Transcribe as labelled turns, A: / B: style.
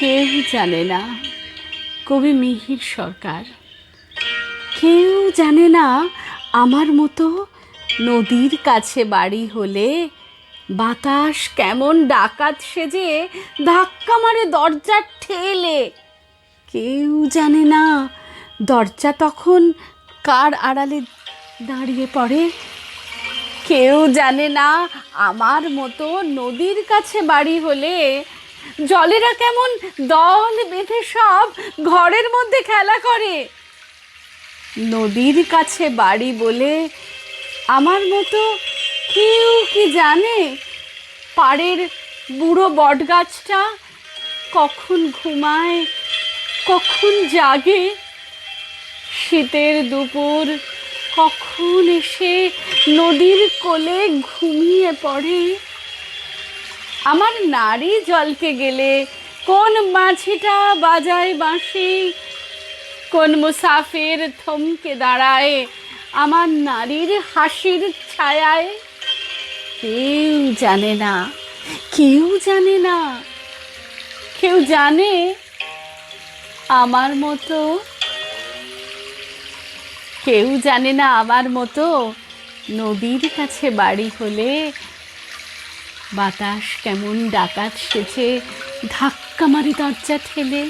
A: কেউ জানে না কবি মিহির সরকার। কেউ জানে না আমার মতো নদীর কাছে বাড়ি হলে বাতাস কেমন ডাকাত সেজে ধাক্কা মারে দরজা ঠেলে। কেউ জানে না দরজা তখন কার আড়ালে দাঁড়িয়ে পড়ে। কেউ জানে না আমার মতো নদীর কাছে বাড়ি হলে জলেরা কেমন দল বেঁধে সব ঘরের মধ্যে খেলা করে। নদীর কাছে বাড়ি বলে আমার মতো কেউ কি জানে? পাড়ের বুড়ো বটগাছটা কখন ঘুমায়, কখন জাগে? শীতের দুপুর কখন এসে নদীর কোলে ঘুমিয়ে পড়ে? আমার নারী জলকে গেলে কোন মাঝিটা বাজায় বাঁশি? কোন মুসাফির থমকে দাঁড়ায় আমার নারীর হাসির ছায়ায়? কেউ জানে না, কেউ জানে না, কেউ জানে আমার মতো? কেউ জানে না আমার মতো? নদীর কাছে বাড়ি হলে বাতাস কেমন ডাকাত সেচে ধাক্কা মারি দরজা ঠেলে।